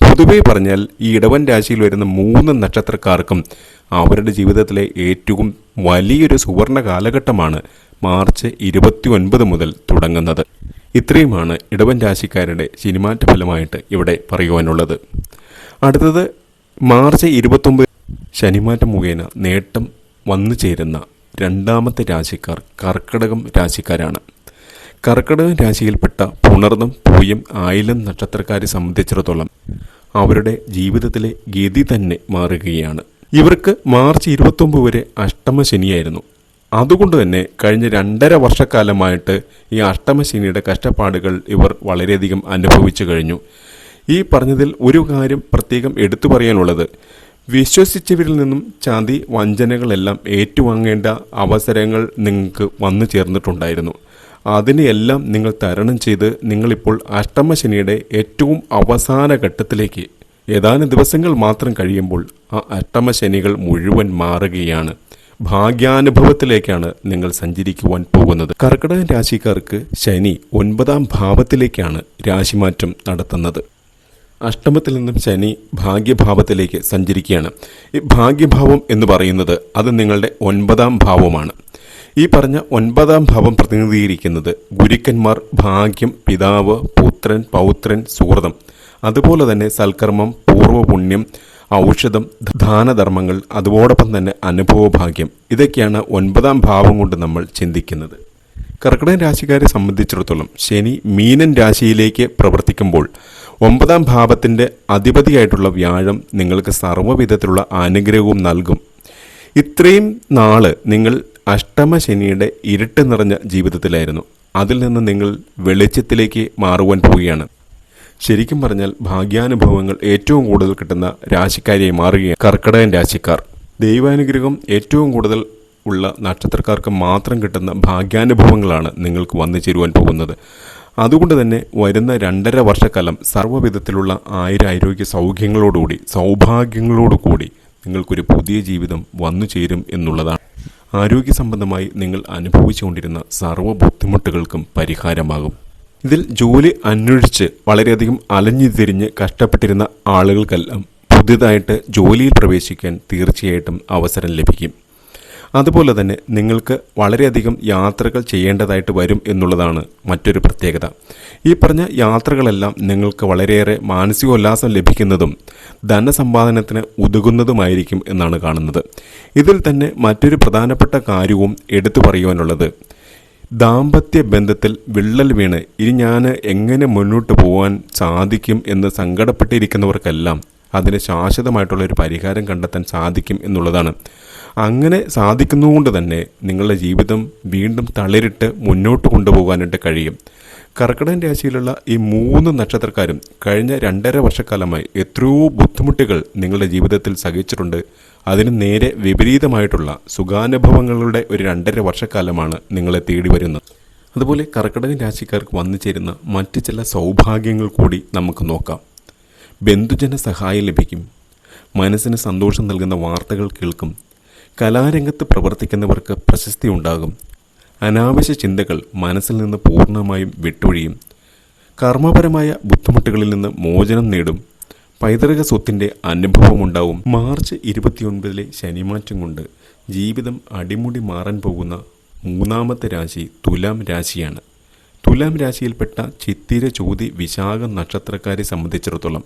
പൊതുവെ പറഞ്ഞാൽ ഈ ഇടവൻ രാശിയിൽ വരുന്ന മൂന്ന് നക്ഷത്രക്കാർക്കും അവരുടെ ജീവിതത്തിലെ ഏറ്റവും വലിയൊരു സുവർണ കാലഘട്ടമാണ് മാർച്ച് ഇരുപത്തി ഒൻപത് മുതൽ തുടങ്ങുന്നത്. ഇത്രയുമാണ് ഇടവൻ രാശിക്കാരുടെ സിനിമാറ്റ ഫലമായിട്ട് ഇവിടെ പറയുവാനുള്ളത്. അടുത്തത് മാർച്ച് ഇരുപത്തൊമ്പത് ശനിമാറ്റം മുഖേന നേട്ടം വന്നു ചേരുന്ന രണ്ടാമത്തെ രാശിക്കാർ കർക്കിടകം രാശിക്കാരാണ് കർക്കിടകം രാശിയിൽപ്പെട്ട പുണർന്നും പൂയം ആയിലം നക്ഷത്രക്കാരെ സംബന്ധിച്ചിടത്തോളം അവരുടെ ജീവിതത്തിലെ ഗതി തന്നെ മാറുകയാണ്. ഇവർക്ക് മാർച്ച് ഇരുപത്തൊമ്പത് വരെ അഷ്ടമ ശനിയായിരുന്നു. അതുകൊണ്ട് തന്നെ കഴിഞ്ഞ രണ്ടര വർഷക്കാലമായിട്ട് ഈ അഷ്ടമശനിയുടെ കഷ്ടപ്പാടുകൾ ഇവർ വളരെയധികം അനുഭവിച്ചു കഴിഞ്ഞു. ഈ പറഞ്ഞതിൽ ഒരു കാര്യം പ്രത്യേകം എടുത്തു പറയാനുള്ളത്. വിശ്വസിച്ചവരിൽ നിന്നും ചാന്തി വഞ്ചനകളെല്ലാം ഏറ്റുവാങ്ങേണ്ട അവസരങ്ങൾ നിങ്ങൾക്ക് വന്നു ചേർന്നിട്ടുണ്ടായിരുന്നു. അതിനെയെല്ലാം നിങ്ങൾ തരണം ചെയ്ത് നിങ്ങളിപ്പോൾ അഷ്ടമശനിയുടെ ഏറ്റവും അവസാന ഘട്ടത്തിലേക്ക്. ഏതാനും ദിവസങ്ങൾ മാത്രം കഴിയുമ്പോൾ ആ അഷ്ടമശനികൾ മുഴുവൻ മാറുകയാണ്. ഭാഗ്യാനുഭവത്തിലേക്കാണ് നിങ്ങൾ സഞ്ചരിക്കുവാൻ പോകുന്നത്. കർക്കിടക രാശിക്കാർക്ക് ശനി ഒൻപതാം ഭാവത്തിലേക്കാണ് രാശിമാറ്റം നടത്തുന്നത്. അഷ്ടമത്തിൽ നിന്നും ശനി ഭാഗ്യഭാവത്തിലേക്ക് സഞ്ചരിക്കുകയാണ്. ഈ ഭാഗ്യഭാവം എന്ന് പറയുന്നത് അത് നിങ്ങളുടെ ഒൻപതാം ഭാവമാണ്. ഈ പറഞ്ഞ ഒൻപതാം ഭാവം പ്രതിനിധീകരിക്കുന്നത് ഗുരുക്കന്മാർ ഭാഗ്യം പിതാവ് പുത്രൻ പൗത്രൻ സുഹൃതം. അതുപോലെ തന്നെ സൽക്കർമ്മം പൂർവപുണ്യം ഔഷധം ദാനധർമ്മങ്ങൾ അതോടൊപ്പം തന്നെ അനുഭവഭാഗ്യം. ഇതൊക്കെയാണ് ഒൻപതാം ഭാവം കൊണ്ട് നമ്മൾ ചിന്തിക്കുന്നത്. കർക്കിടക രാശിക്കാരെ സംബന്ധിച്ചിടത്തോളം ശനി മീനൻ രാശിയിലേക്ക് പ്രവർത്തിക്കുമ്പോൾ ഒമ്പതാം ഭാവത്തിന്റെ അധിപതിയായിട്ടുള്ള വ്യാഴം നിങ്ങൾക്ക് സർവവിധത്തിലുള്ള അനുഗ്രഹവും നൽകും. ഇത്രയും നാൾ നിങ്ങൾ അഷ്ടമ ശനിയുടെ ഇരുട്ട് നിറഞ്ഞ ജീവിതത്തിലായിരുന്നു. അതിൽ നിന്ന് നിങ്ങൾ വെളിച്ചത്തിലേക്ക് മാറുവാൻ പോവുകയാണ്. ശരിക്കും പറഞ്ഞാൽ ഭാഗ്യാനുഭവങ്ങൾ ഏറ്റവും കൂടുതൽ കിട്ടുന്ന രാശിക്കാരിയായി മാറുകയാണ് കർക്കിടകൻ രാശിക്കാർ. ദൈവാനുഗ്രഹം ഏറ്റവും കൂടുതൽ ഉള്ള നക്ഷത്രക്കാർക്ക് മാത്രം കിട്ടുന്ന ഭാഗ്യാനുഭവങ്ങളാണ് നിങ്ങൾക്ക് വന്നു ചേരുവാൻ പോകുന്നത്. അതുകൊണ്ട് തന്നെ വരുന്ന രണ്ടര വർഷക്കാലം സർവവിധത്തിലുള്ള ആയുരാരോഗ്യ സൗഖ്യങ്ങളോടുകൂടി സൗഭാഗ്യങ്ങളോടുകൂടി നിങ്ങൾക്കൊരു പുതിയ ജീവിതം വന്നു ചേരും എന്നുള്ളതാണ്. ആരോഗ്യ സംബന്ധമായി നിങ്ങൾ അനുഭവിച്ചുകൊണ്ടിരുന്ന സർവ ബുദ്ധിമുട്ടുകൾക്കും പരിഹാരമാകും. ഇതിൽ ജോലി അന്വേഷിച്ച് വളരെയധികം അലഞ്ഞു തിരിഞ്ഞ് കഷ്ടപ്പെട്ടിരുന്ന ആളുകൾക്കെല്ലാം പുതിയതായിട്ട് ജോലിയിൽ പ്രവേശിക്കാൻ തീർച്ചയായിട്ടും അവസരം ലഭിക്കും. അതുപോലെ തന്നെ നിങ്ങൾക്ക് വളരെയധികം യാത്രകൾ ചെയ്യേണ്ടതായിട്ട് വരും എന്നുള്ളതാണ് മറ്റൊരു പ്രത്യേകത. ഈ പറഞ്ഞ യാത്രകളെല്ലാം നിങ്ങൾക്ക് വളരെയേറെ മാനസികോല്ലാസം ലഭിക്കുന്നതും ധനസമ്പാദനത്തിന് ഉതകുന്നതുമായിരിക്കും എന്നാണ് കാണുന്നത്. ഇതിൽ തന്നെ മറ്റൊരു പ്രധാനപ്പെട്ട കാര്യവും എടുത്തു പറയുവാനുള്ളത്. ദാമ്പത്യ ബന്ധത്തിൽ വിള്ളൽ വീണ് ഇനി ഞാൻ എങ്ങനെ മുന്നോട്ട് പോകാൻ സാധിക്കും എന്ന് സങ്കടപ്പെട്ടിരിക്കുന്നവർക്കെല്ലാം അതിന് ശാശ്വതമായിട്ടുള്ള ഒരു പരിഹാരം കണ്ടെത്താൻ സാധിക്കും എന്നുള്ളതാണ്. അങ്ങനെ സാധിക്കുന്നതുകൊണ്ട് തന്നെ നിങ്ങളുടെ ജീവിതം വീണ്ടും തളിരിട്ട് മുന്നോട്ട് കൊണ്ടുപോകാനായിട്ട് കഴിയും. കർക്കിടകൻ രാശിയിലുള്ള ഈ മൂന്ന് നക്ഷത്രക്കാരും കഴിഞ്ഞ രണ്ടര വർഷക്കാലമായി എത്രയോ ബുദ്ധിമുട്ടുകൾ നിങ്ങളുടെ ജീവിതത്തിൽ സഹിച്ചിട്ടുണ്ട്. അതിന് നേരെ വിപരീതമായിട്ടുള്ള സുഖാനുഭവങ്ങളുടെ ഒരു രണ്ടര വർഷക്കാലമാണ് നിങ്ങളെ തേടി വരുന്നത്. അതുപോലെ കർക്കിടകൻ രാശിക്കാർക്ക് വന്നു ചേരുന്ന മറ്റ് ചില സൗഭാഗ്യങ്ങൾ കൂടി നമുക്ക് നോക്കാം. ബന്ധുജന സഹായം ലഭിക്കും. മനസ്സിന് സന്തോഷം നൽകുന്ന വാർത്തകൾ കേൾക്കും. കലാരംഗത്ത് പ്രവർത്തിക്കുന്നവർക്ക് പ്രശസ്തി ഉണ്ടാകും. അനാവശ്യ ചിന്തകൾ മനസ്സിൽ നിന്ന് പൂർണമായും വിട്ടൊഴിയും. കർമ്മപരമായ ബുദ്ധിമുട്ടുകളിൽ നിന്ന് മോചനം നേടും. പൈതൃക സ്വത്തിന്റെ അനുഭവമുണ്ടാവും മാർച്ച് ഇരുപത്തിയൊൻപതിലെ ശനിമാറ്റം കൊണ്ട് ജീവിതം അടിമുടി മാറാൻ പോകുന്ന മൂന്നാമത്തെ രാശി തുലാം രാശിയാണ്. തുലാം രാശിയിൽപ്പെട്ട ചിത്തിര ചോതി വിശാഖ നക്ഷത്രക്കാരെ സംബന്ധിച്ചിടത്തോളം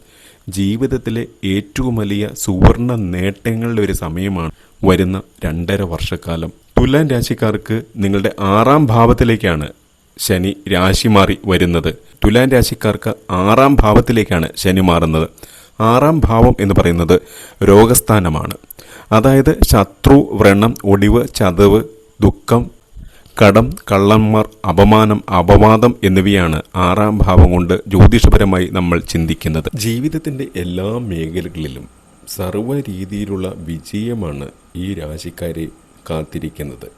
ജീവിതത്തിലെ ഏറ്റവും വലിയ സുവർണ നേട്ടങ്ങളുടെ ഒരു സമയമാണ്. വരുന്ന രണ്ടര വർഷക്കാലം. തുലൻ രാശിക്കാർക്ക് നിങ്ങളുടെ ആറാം ഭാവത്തിലേക്കാണ് ശനി രാശി മാറി വരുന്നത്. തുലൻ രാശിക്കാർക്ക് ആറാം ഭാവത്തിലേക്കാണ് ശനി മാറുന്നത്. ആറാം ഭാവം എന്ന് പറയുന്നത് രോഗസ്ഥാനമാണ്. അതായത് ശത്രു വ്രണം ഒടിവ് ചതവ് ദുഃഖം കടം കള്ളന്മാർ അപമാനം അപവാദം എന്നിവയാണ് ആറാം ഭാവം കൊണ്ട് ജ്യോതിഷപരമായി നമ്മൾ ചിന്തിക്കുന്നത്. ജീവിതത്തിന്റെ എല്ലാ മേഖലകളിലും സർവ രീതിയിലുള്ള വിജയമാണ് ഈ രാശിക്കാരെ കാത്തിരിക്കുന്നത്.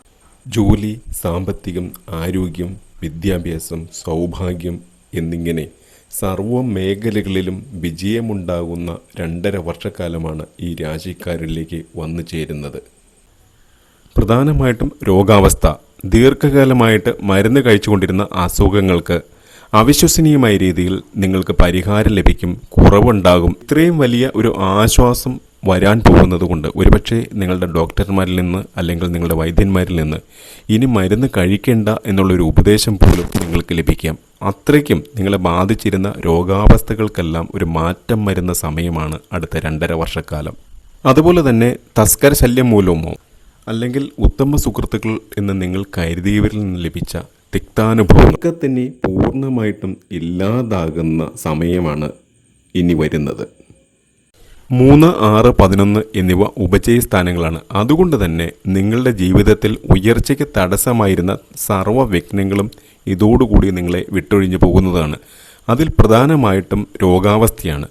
ജോലി സാമ്പത്തികം ആരോഗ്യം വിദ്യാഭ്യാസം സൗഭാഗ്യം എന്നിങ്ങനെ സർവ മേഖലകളിലും വിജയമുണ്ടാകുന്ന രണ്ടര വർഷക്കാലമാണ് ഈ രാശിക്കാരിലേക്ക് വന്നു ചേരുന്നത്. പ്രധാനമായിട്ടും രോഗാവസ്ഥ ദീർഘകാലമായിട്ട് മരുന്ന് കഴിച്ചുകൊണ്ടിരുന്ന അസുഖങ്ങൾക്ക് അവിശ്വസനീയമായ രീതിയിൽ നിങ്ങൾക്ക് പരിഹാരം ലഭിക്കും കുറവുണ്ടാകും. ഇത്രയും വലിയ ഒരു ആശ്വാസം വരാൻ പോകുന്നത് കൊണ്ട് ഒരുപക്ഷെ നിങ്ങളുടെ ഡോക്ടർമാരിൽ നിന്ന് അല്ലെങ്കിൽ നിങ്ങളുടെ വൈദ്യന്മാരിൽ നിന്ന് ഇനി മരുന്ന് കഴിക്കേണ്ട എന്നുള്ളൊരു ഉപദേശം പോലും നിങ്ങൾക്ക് ലഭിക്കാം. അത്രയ്ക്കും നിങ്ങളെ ബാധിച്ചിരുന്ന രോഗാവസ്ഥകൾക്കെല്ലാം ഒരു മാറ്റം വരുന്ന സമയമാണ് അടുത്ത രണ്ടര വർഷക്കാലം. അതുപോലെ തന്നെ തസ്കര ശല്യം മൂലമോ അല്ലെങ്കിൽ ഉത്തമ സുഹൃത്തുക്കൾ എന്ന് നിങ്ങൾ കരുതിയവരിൽ നിന്ന് ലഭിച്ച തിക്താനുഭവങ്ങളൊക്കെ തന്നെ പൂർണമായിട്ടും ഇല്ലാതാകുന്ന സമയമാണ് ഇനി വരുന്നത്. മൂന്ന് ആറ് പതിനൊന്ന് എന്നിവ ഉപജയ സ്ഥാനങ്ങളാണ്. അതുകൊണ്ട് തന്നെ നിങ്ങളുടെ ജീവിതത്തിൽ ഉയർച്ചയ്ക്ക് തടസ്സമായിരുന്ന സർവ വിഘ്നങ്ങളും ഇതോടുകൂടി നിങ്ങളെ വിട്ടൊഴിഞ്ഞു പോകുന്നതാണ്. അതിൽ പ്രധാനമായിട്ടും രോഗാവസ്ഥയാണ്.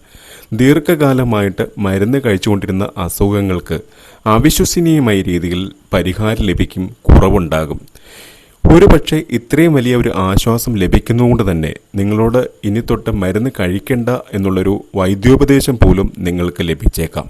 ദീർഘകാലമായിട്ട് മരുന്ന് കഴിച്ചുകൊണ്ടിരുന്ന അസുഖങ്ങൾക്ക് അവിശ്വസനീയമായ രീതിയിൽ പരിഹാരം ലഭിക്കും കുറവുണ്ടാകും. ഒരു പക്ഷേ ഇത്രയും വലിയ ഒരു ആശ്വാസം ലഭിക്കുന്നതുകൊണ്ട് തന്നെ നിങ്ങളോട് ഇനി തൊട്ട് മരുന്ന് കഴിക്കേണ്ട എന്നുള്ളൊരു വൈദ്യോപദേശം പോലും നിങ്ങൾക്ക് ലഭിച്ചേക്കാം.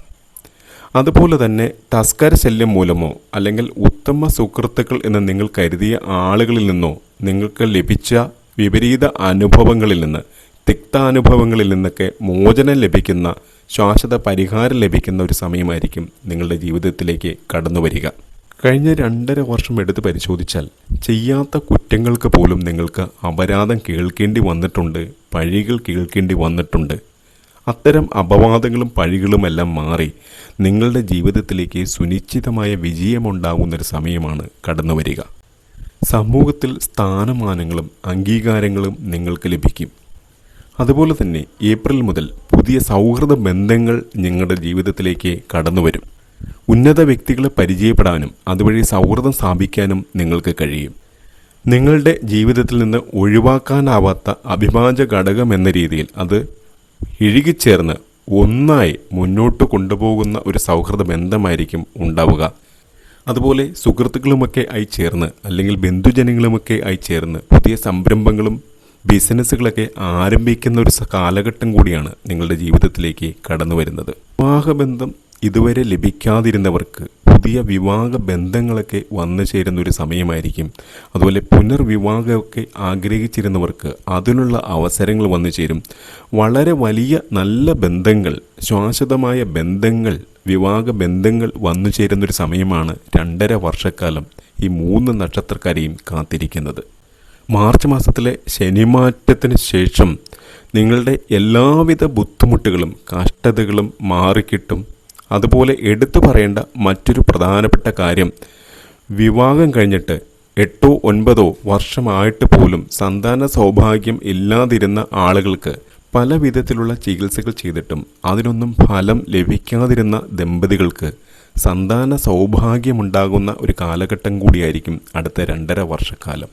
അതുപോലെ തന്നെ തസ്കര ശല്യം മൂലമോ അല്ലെങ്കിൽ ഉത്തമ സുഹൃത്തുക്കൾ എന്ന് നിങ്ങൾ കരുതിയ ആളുകളിൽ നിന്നോ നിങ്ങൾക്ക് ലഭിച്ച വിപരീത അനുഭവങ്ങളിൽ നിന്ന് തിക്താനുഭവങ്ങളിൽ നിന്നൊക്കെ മോചനം ലഭിക്കുന്ന ശാശ്വത പരിഹാരം ലഭിക്കുന്ന ഒരു സമയമായിരിക്കും നിങ്ങളുടെ ജീവിതത്തിലേക്ക് കടന്നു വരിക കഴിഞ്ഞ രണ്ടര വർഷം എടുത്ത് പരിശോധിച്ചാൽ ചെയ്യാത്ത കുറ്റങ്ങൾക്ക് പോലും നിങ്ങൾക്ക് അപരാധം കേൾക്കേണ്ടി വന്നിട്ടുണ്ട് പഴികൾ കേൾക്കേണ്ടി വന്നിട്ടുണ്ട്. അത്തരം അപവാദങ്ങളും പഴികളുമെല്ലാം മാറി നിങ്ങളുടെ ജീവിതത്തിലേക്ക് സുനിശ്ചിതമായ വിജയമുണ്ടാകുന്നൊരു സമയമാണ് കടന്നു വരിക സമൂഹത്തിൽ സ്ഥാനമാനങ്ങളും അംഗീകാരങ്ങളും നിങ്ങൾക്ക് ലഭിക്കും. അതുപോലെ തന്നെ ഏപ്രിൽ മുതൽ പുതിയ സൗഹൃദ ബന്ധങ്ങൾ നിങ്ങളുടെ ജീവിതത്തിലേക്ക് കടന്നു വരും ഉന്നത വ്യക്തികളെ പരിചയപ്പെടാനും അതുവഴി സൗഹൃദം സ്ഥാപിക്കാനും നിങ്ങൾക്ക് കഴിയും. നിങ്ങളുടെ ജീവിതത്തിൽ നിന്ന് ഒഴിവാക്കാനാവാത്ത അഭിഭാജ്യ ഘടകം എന്ന രീതിയിൽ അത് ഇഴുകിച്ചേർന്ന് ഒന്നായി മുന്നോട്ട് കൊണ്ടുപോകുന്ന ഒരു സൗഹൃദ ബന്ധമായിരിക്കും ഉണ്ടാവുക. അതുപോലെ സുഹൃത്തുക്കളുമൊക്കെ ആയി ചേർന്ന് അല്ലെങ്കിൽ ബന്ധുജനങ്ങളുമൊക്കെ ആയി ചേർന്ന് പുതിയ സംരംഭങ്ങളും ബിസിനസ്സുകളൊക്കെ ആരംഭിക്കുന്ന ഒരു കാലഘട്ടം കൂടിയാണ് നിങ്ങളുടെ ജീവിതത്തിലേക്ക് കടന്നു വരുന്നത് വിവാഹബന്ധം ഇതുവരെ ലഭിക്കാതിരുന്നവർക്ക് പുതിയ വിവാഹ ബന്ധങ്ങളൊക്കെ വന്നു ചേരുന്ന ഒരു സമയമായിരിക്കും. അതുപോലെ പുനർവിവാഹമൊക്കെ ആഗ്രഹിച്ചിരുന്നവർക്ക് അതിനുള്ള അവസരങ്ങൾ വന്നു ചേരും. വളരെ വലിയ നല്ല ബന്ധങ്ങൾ ശാശ്വതമായ ബന്ധങ്ങൾ വിവാഹ ബന്ധങ്ങൾ വന്നു ചേരുന്നൊരു സമയമാണ് രണ്ടര വർഷക്കാലം ഈ മൂന്ന് നക്ഷത്രക്കാരെയും കാത്തിരിക്കുന്നത്. മാർച്ച് മാസത്തിലെ ശനിമാറ്റത്തിന് ശേഷം നിങ്ങളുടെ എല്ലാവിധ ബുദ്ധിമുട്ടുകളും കഷ്ടതകളും മാറിക്കിട്ടും. അതുപോലെ എടുത്തു പറയേണ്ട മറ്റൊരു പ്രധാനപ്പെട്ട കാര്യം. വിവാഹം കഴിഞ്ഞിട്ട് എട്ടോ ഒൻപതോ വർഷമായിട്ട് പോലും സന്താന സൗഭാഗ്യം ഇല്ലാതിരുന്ന ആളുകൾക്ക് പല വിധത്തിലുള്ള ചികിത്സകൾ ചെയ്തിട്ടും അതിനൊന്നും ഫലം ലഭിക്കാതിരുന്ന ദമ്പതികൾക്ക് സന്താന സൗഭാഗ്യമുണ്ടാകുന്ന ഒരു കാലഘട്ടം കൂടിയായിരിക്കും അടുത്ത രണ്ടര വർഷക്കാലം.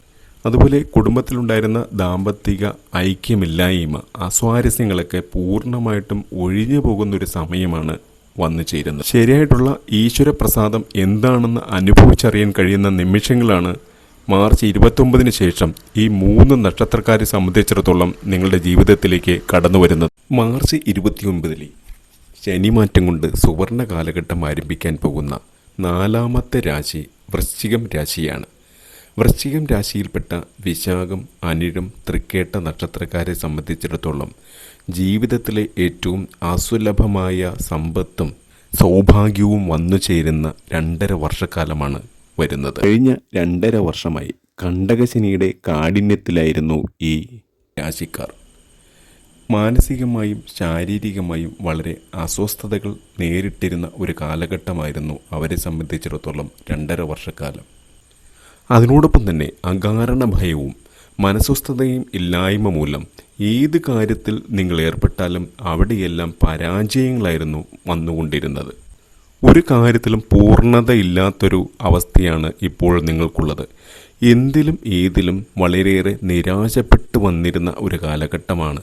അതുപോലെ കുടുംബത്തിലുണ്ടായിരുന്ന ദാമ്പത്തിക ഐക്യമില്ലായ്മ അസ്വാരസ്യങ്ങളൊക്കെ പൂർണമായിട്ടും ഒഴിഞ്ഞു പോകുന്നൊരു സമയമാണ് വന്നു ചേരുന്നത്. ശരിയായിട്ടുള്ള ഈശ്വരപ്രസാദം എന്താണെന്ന് അനുഭവിച്ചറിയാൻ കഴിയുന്ന നിമിഷങ്ങളാണ് മാർച്ച് ഇരുപത്തൊമ്പതിന് ശേഷം ഈ മൂന്ന് നക്ഷത്രക്കാരെ സംബന്ധിച്ചിടത്തോളം നിങ്ങളുടെ ജീവിതത്തിലേക്ക് കടന്നു വരുന്നത്. മാർച്ച് ഇരുപത്തിയൊൻപതിലെ ശനിമാറ്റം കൊണ്ട് സുവർണ കാലഘട്ടം ആരംഭിക്കാൻ പോകുന്ന നാലാമത്തെ രാശി വൃശ്ചികം രാശിയാണ്. വൃശ്ചികം രാശിയിൽപ്പെട്ട വിശാഖം അനിഴം തൃക്കേട്ട നക്ഷത്രക്കാരെ സംബന്ധിച്ചിടത്തോളം ജീവിതത്തിലെ ഏറ്റവും അസുലഭമായ സമ്പത്തും സൗഭാഗ്യവും വന്നു ചേരുന്ന രണ്ടര വർഷക്കാലമാണ് വരുന്നത്. കഴിഞ്ഞ രണ്ടര വർഷമായി കണ്ടകശനിയുടെ കാഠിന്യത്തിലായിരുന്നു ഈ രാശിക്കാർ. മാനസികമായും ശാരീരികമായും വളരെ അസ്വസ്ഥതകൾ നേരിട്ടിരുന്ന ഒരു കാലഘട്ടമായിരുന്നു അവരെ സംബന്ധിച്ചിടത്തോളം രണ്ടര വർഷക്കാലം. അതിനോടൊപ്പം തന്നെ അകാരണ ഭയവും മനസ്വസ്ഥതയും ഇല്ലായ്മ മൂലം ഏത് കാര്യത്തിൽ നിങ്ങൾ ഏർപ്പെട്ടാലും അവിടെയെല്ലാം പരാജയങ്ങളായിരുന്നു വന്നുകൊണ്ടിരുന്നത്. ഒരു കാര്യത്തിലും പൂർണതയില്ലാത്തൊരു അവസ്ഥയാണ് ഇപ്പോൾ നിങ്ങൾക്കുള്ളത്. എന്തിലും ഏതിലും വളരെയേറെ നിരാശപ്പെട്ടു വന്നിരുന്ന ഒരു കാലഘട്ടമാണ്.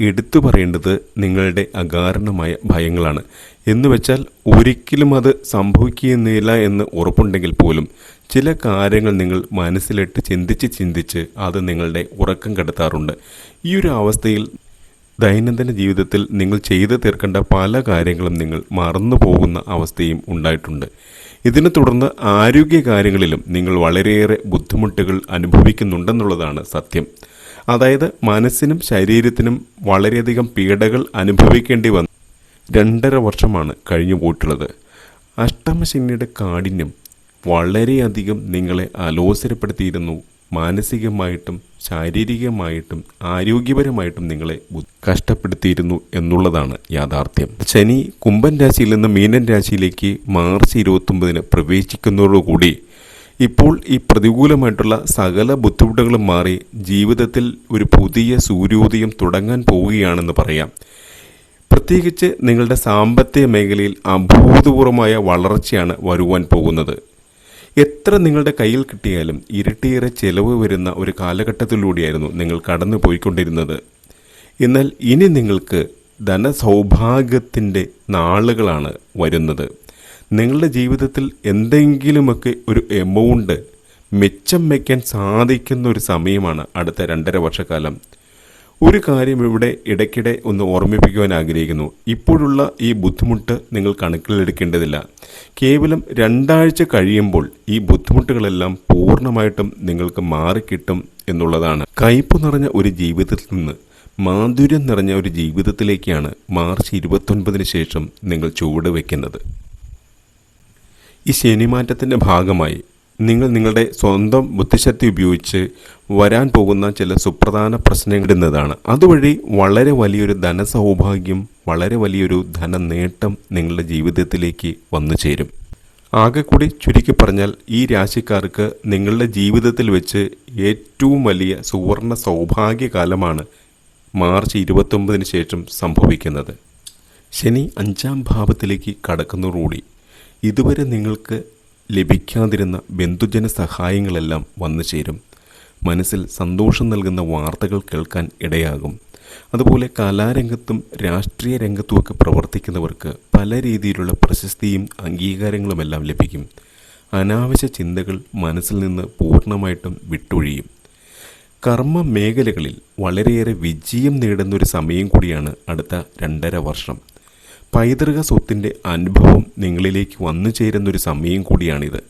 എടുത്തു പറയേണ്ടത് നിങ്ങളുടെ അകാരണമായ ഭയങ്ങളാണ്. എന്നുവെച്ചാൽ ഒരിക്കലും അത് സംഭവിക്കുന്നില്ല എന്ന് ഉറപ്പുണ്ടെങ്കിൽ പോലും ചില കാര്യങ്ങൾ നിങ്ങൾ മനസ്സിലിട്ട് ചിന്തിച്ച് ചിന്തിച്ച് അത് നിങ്ങളുടെ ഉറക്കം കെടുത്താറുണ്ട്. ഈ ഒരു അവസ്ഥയിൽ ദൈനംദിന ജീവിതത്തിൽ നിങ്ങൾ ചെയ്തു തീർക്കേണ്ട പല കാര്യങ്ങളും നിങ്ങൾ മറന്നു പോകുന്ന അവസ്ഥയും ഉണ്ടായിട്ടുണ്ട്. ഇതിനെ തുടർന്ന് ആരോഗ്യ കാര്യങ്ങളിലും നിങ്ങൾ വളരെയേറെ ബുദ്ധിമുട്ടുകൾ അനുഭവിക്കുന്നുണ്ടെന്നുള്ളതാണ് സത്യം. അതായത് മനസ്സിനും ശരീരത്തിനും വളരെയധികം പീഡകൾ അനുഭവിക്കേണ്ടി വന്നു രണ്ടര വർഷമാണ് കഴിഞ്ഞു പോയിട്ടുള്ളത് അഷ്ടമശനിയുടെ കാഠിന്യം വളരെയധികം നിങ്ങളെ അലോസരപ്പെടുത്തിയിരുന്നു. മാനസികമായിട്ടും ശാരീരികമായിട്ടും ആരോഗ്യപരമായിട്ടും നിങ്ങളെ കഷ്ടപ്പെടുത്തിയിരുന്നു എന്നുള്ളതാണ് യാഥാർത്ഥ്യം. ശനി കുംഭൻ രാശിയിൽ നിന്ന് മീനൻ രാശിയിലേക്ക് മാർച്ച് ഇരുപത്തൊമ്പതിന് പ്രവേശിക്കുന്നതോടുകൂടി ഇപ്പോൾ ഈ പ്രതികൂലമായിട്ടുള്ള സകല ബുദ്ധിമുട്ടുകളും മാറി ജീവിതത്തിൽ ഒരു പുതിയ സൂര്യോദയം തുടങ്ങാൻ പോവുകയാണെന്ന് പറയാം. പ്രത്യേകിച്ച് നിങ്ങളുടെ സാമ്പത്തിക മേഖലയിൽ അഭൂതപൂർവമായ വളർച്ചയാണ് വരുവാൻ പോകുന്നത്. എത്ര നിങ്ങളുടെ കയ്യിൽ കിട്ടിയാലും ഇരട്ടിയേറെ ചെലവ് വരുന്ന ഒരു കാലഘട്ടത്തിലൂടെയായിരുന്നു നിങ്ങൾ കടന്നു പോയിക്കൊണ്ടിരുന്നത്. എന്നാൽ ഇനി നിങ്ങൾക്ക് ധനസൗഭാഗ്യത്തിന്റെ നാളുകളാണ് വരുന്നത്. നിങ്ങളുടെ ജീവിതത്തിൽ എന്തെങ്കിലുമൊക്കെ ഒരു എമൗണ്ട് മെച്ചം വയ്ക്കാൻ സാധിക്കുന്ന ഒരു സമയമാണ് അടുത്ത രണ്ടര വർഷക്കാലം. ഒരു കാര്യം ഇവിടെ ഇടയ്ക്കിടെ ഒന്ന് ഓർമ്മിപ്പിക്കുവാൻ ആഗ്രഹിക്കുന്നു. ഇപ്പോഴുള്ള ഈ ബുദ്ധിമുട്ട് നിങ്ങൾ കണക്കിലെടുക്കേണ്ടതില്ല കേവലം രണ്ടാഴ്ച കഴിയുമ്പോൾ ഈ ബുദ്ധിമുട്ടുകളെല്ലാം പൂർണമായിട്ടും നിങ്ങൾക്ക് മാറിക്കിട്ടും എന്നുള്ളതാണ്. കയ്പ് നിറഞ്ഞ ഒരു ജീവിതത്തിൽ നിന്ന് മാധുര്യം നിറഞ്ഞ ഒരു ജീവിതത്തിലേക്കാണ് മാർച്ച് ഇരുപത്തൊൻപതിന് ശേഷം നിങ്ങൾ ചുവട് വയ്ക്കുന്നത്. ഈ ശനിമാറ്റത്തിന്റെ ഭാഗമായി നിങ്ങൾ നിങ്ങളുടെ സ്വന്തം ബുദ്ധിശക്തി ഉപയോഗിച്ച് വരാൻ പോകുന്ന ചില സുപ്രധാന പ്രശ്നങ്ങൾ ഇടുന്നതാണ്. അതുവഴി വളരെ വലിയൊരു ധനസൗഭാഗ്യം വളരെ വലിയൊരു ധന നേട്ടം നിങ്ങളുടെ ജീവിതത്തിലേക്ക് വന്നു ചേരും. ആകെ കൂടി ചുരുക്കി പറഞ്ഞാൽ ഈ രാശിക്കാർക്ക് നിങ്ങളുടെ ജീവിതത്തിൽ വെച്ച് ഏറ്റവും വലിയ സുവർണ സൗഭാഗ്യകാലമാണ് മാർച്ച് ഇരുപത്തൊമ്പതിന് ശേഷം സംഭവിക്കുന്നത്. ശനി അഞ്ചാം ഭാവത്തിലേക്ക് കടക്കുന്നതോടുകൂടി ഇതുവരെ നിങ്ങൾക്ക് ലഭിക്കാതിരുന്ന ബന്ധുജന സഹായങ്ങളെല്ലാം വന്നു ചേരും. മനസ്സിൽ സന്തോഷം നൽകുന്ന വാർത്തകൾ കേൾക്കാൻ ഇടയാകും. അതുപോലെ കലാരംഗത്തും രാഷ്ട്രീയ രംഗത്തുമൊക്കെ പ്രവർത്തിക്കുന്നവർക്ക് പല രീതിയിലുള്ള പ്രശസ്തിയും അംഗീകാരങ്ങളുമെല്ലാം ലഭിക്കും. അനാവശ്യ ചിന്തകൾ മനസ്സിൽ നിന്ന് പൂർണമായിട്ടും വിട്ടൊഴിയും. കർമ്മ മേഖലകളിൽ വളരെയേറെ വിജയം നേടുന്ന ഒരു സമയം കൂടിയാണ് അടുത്ത രണ്ടര വർഷം. പൈതൃക സ്വത്തിന്റെ അനുഭവം നിങ്ങളിലേക്ക് വന്നു ചേരുന്നൊരു സമയം കൂടിയാണിത്.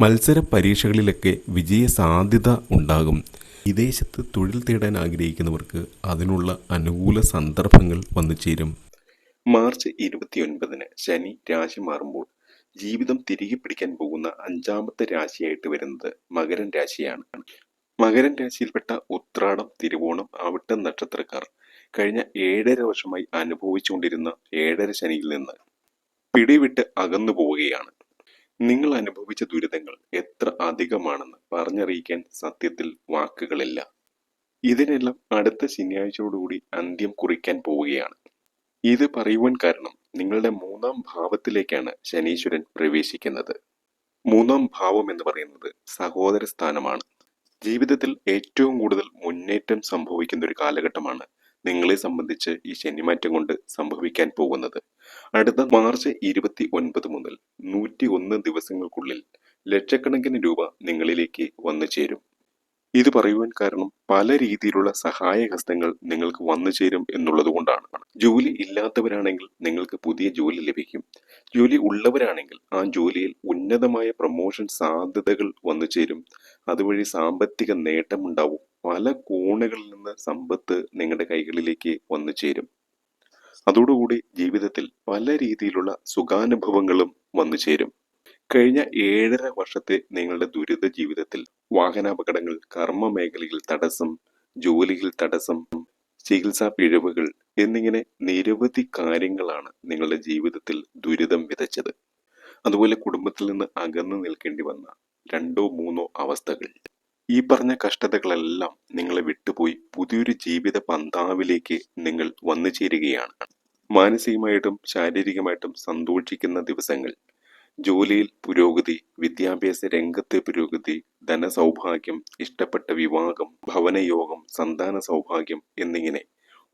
മത്സര പരീക്ഷകളിലൊക്കെ വിജയ സാധ്യത ഉണ്ടാകും. വിദേശത്ത് തൊഴിൽ തേടാൻ ആഗ്രഹിക്കുന്നവർക്ക് അതിനുള്ള അനുകൂല സന്ദർഭങ്ങൾ വന്നു ചേരും. മാർച്ച് ഇരുപത്തിയൊൻപതിന് ശനി രാശി മാറുമ്പോൾ ജീവിതം തിരികെ പിടിക്കാൻ പോകുന്ന അഞ്ചാമത്തെ രാശിയായിട്ട് വരുന്നത് മകരൻ രാശിയാണ്. മകരൻ രാശിയിൽപ്പെട്ട ഉത്രാടം തിരുവോണം അവിട്ടം നക്ഷത്രക്കാർ കഴിഞ്ഞ ഏഴര വർഷമായി അനുഭവിച്ചുകൊണ്ടിരുന്ന ഏഴര ശനിയിൽ നിന്ന് പിടിവിട്ട് അകന്നു പോവുകയാണ്. നിങ്ങൾ അനുഭവിച്ച ദുരിതങ്ങൾ എത്ര അധികമാണെന്ന് പറഞ്ഞറിയിക്കാൻ സത്യത്തിൽ വാക്കുകളില്ല. ഇതിനെല്ലാം അടുത്ത ശനിയാഴ്ചയോടുകൂടി അന്ത്യം കുറിക്കാൻ പോവുകയാണ്. ഇത് പറയുവാൻ കാരണം നിങ്ങളുടെ മൂന്നാം ഭാവത്തിലേക്കാണ് ശനീശ്വരൻ പ്രവേശിക്കുന്നത്. മൂന്നാം ഭാവം എന്ന് പറയുന്നത് സഹോദര സ്ഥാനമാണ് ജീവിതത്തിൽ ഏറ്റവും കൂടുതൽ മുന്നേറ്റം സംഭവിക്കുന്ന ഒരു കാലഘട്ടമാണ് നിങ്ങളെ സംബന്ധിച്ച് ഈ ശനിമാറ്റം കൊണ്ട് സംഭവിക്കാൻ പോകുന്നത്. അടുത്ത മാർച്ച് ഇരുപത്തി ഒൻപത് മുതൽ നൂറ്റി ഒന്ന് ദിവസങ്ങൾക്കുള്ളിൽ ലക്ഷക്കണക്കിന് രൂപ നിങ്ങളിലേക്ക് വന്നു ചേരും ഇത് പറയുവാൻ കാരണം പല രീതിയിലുള്ള സഹായഹസ്തങ്ങൾ നിങ്ങൾക്ക് വന്നു ചേരും എന്നുള്ളത് കൊണ്ടാണ്. ജോലി ഇല്ലാത്തവരാണെങ്കിൽ നിങ്ങൾക്ക് പുതിയ ജോലി ലഭിക്കും. ജോലി ഉള്ളവരാണെങ്കിൽ ആ ജോലിയിൽ ഉന്നതമായ പ്രൊമോഷൻ സാധ്യതകൾ വന്നു ചേരും. അതുവഴി സാമ്പത്തിക നേട്ടമുണ്ടാവും. പല കോണുകളിൽ നിന്ന് സമ്പത്ത് നിങ്ങളുടെ കൈകളിലേക്ക് വന്നു ചേരും. അതോടുകൂടി ജീവിതത്തിൽ പല രീതിയിലുള്ള സുഖാനുഭവങ്ങളും വന്നു ചേരും. കഴിഞ്ഞ ഏഴര വർഷത്തെ നിങ്ങളുടെ ദുരിത ജീവിതത്തിൽ വാഹനാപകടങ്ങൾ കർമ്മ മേഖലയിൽ തടസ്സം ജോലിയിൽ തടസ്സം ചികിത്സാ പിഴവുകൾ എന്നിങ്ങനെ നിരവധി കാര്യങ്ങളാണ് നിങ്ങളുടെ ജീവിതത്തിൽ ദുരിതം വിതച്ചത്. അതുപോലെ കുടുംബത്തിൽ നിന്ന് അകന്നു നിൽക്കേണ്ടി വന്ന രണ്ടോ മൂന്നോ അവസ്ഥകൾ. ഈ പറഞ്ഞ കഷ്ടതകളെല്ലാം നിങ്ങളെ വിട്ടുപോയി പുതിയൊരു ജീവിത പന്താവിലേക്ക് നിങ്ങൾ വന്നു ചേരുകയാണ്. മാനസികമായിട്ടും ശാരീരികമായിട്ടും സന്തോഷിക്കുന്ന ദിവസങ്ങൾ ജോലിയിൽ പുരോഗതി വിദ്യാഭ്യാസ രംഗത്തെ പുരോഗതി ധനസൗഭാഗ്യം ഇഷ്ടപ്പെട്ട വിവാഹം ഭവനയോഗം സന്താന സൗഭാഗ്യം എന്നിങ്ങനെ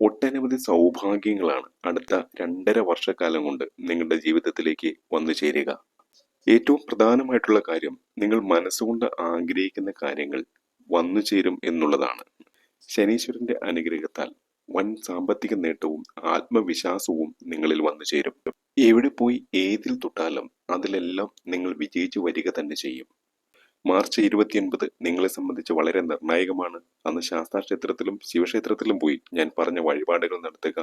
ഒട്ടനവധി സൗഭാഗ്യങ്ങളാണ് അടുത്ത രണ്ടര വർഷക്കാലം കൊണ്ട് നിങ്ങളുടെ ജീവിതത്തിലേക്ക് വന്നു ചേരുക. ഏറ്റവും പ്രധാനമായിട്ടുള്ള കാര്യം നിങ്ങൾ മനസ്സുകൊണ്ട് ആഗ്രഹിക്കുന്ന കാര്യങ്ങൾ വന്നു ചേരും എന്നുള്ളതാണ്. ശനീശ്വരന്റെ അനുഗ്രഹത്താൽ വൻ സാമ്പത്തിക നേട്ടവും ആത്മവിശ്വാസവും നിങ്ങളിൽ വന്നു ചേരും. എവിടെ പോയി ഏതിൽ തൊട്ടാലും അതിലെല്ലാം നിങ്ങൾ വിജയിച്ചു വരിക തന്നെ ചെയ്യും. മാർച്ച് ഇരുപത്തിയൊൻപത് നിങ്ങളെ സംബന്ധിച്ച് വളരെ നിർണായകമാണ്. അന്ന് ശാസ്താക്ഷേത്രത്തിലും ശിവക്ഷേത്രത്തിലും പോയി ഞാൻ പറഞ്ഞ വഴിപാടുകൾ നടത്തുക.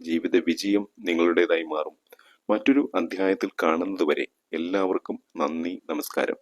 ജീവിത വിജയം നിങ്ങളുടേതായി മാറും. മറ്റൊരു അധ്യായത്തിൽ കാണുന്നതുവരെ എല്ലാവർക്കും നന്ദി നമസ്കാരം.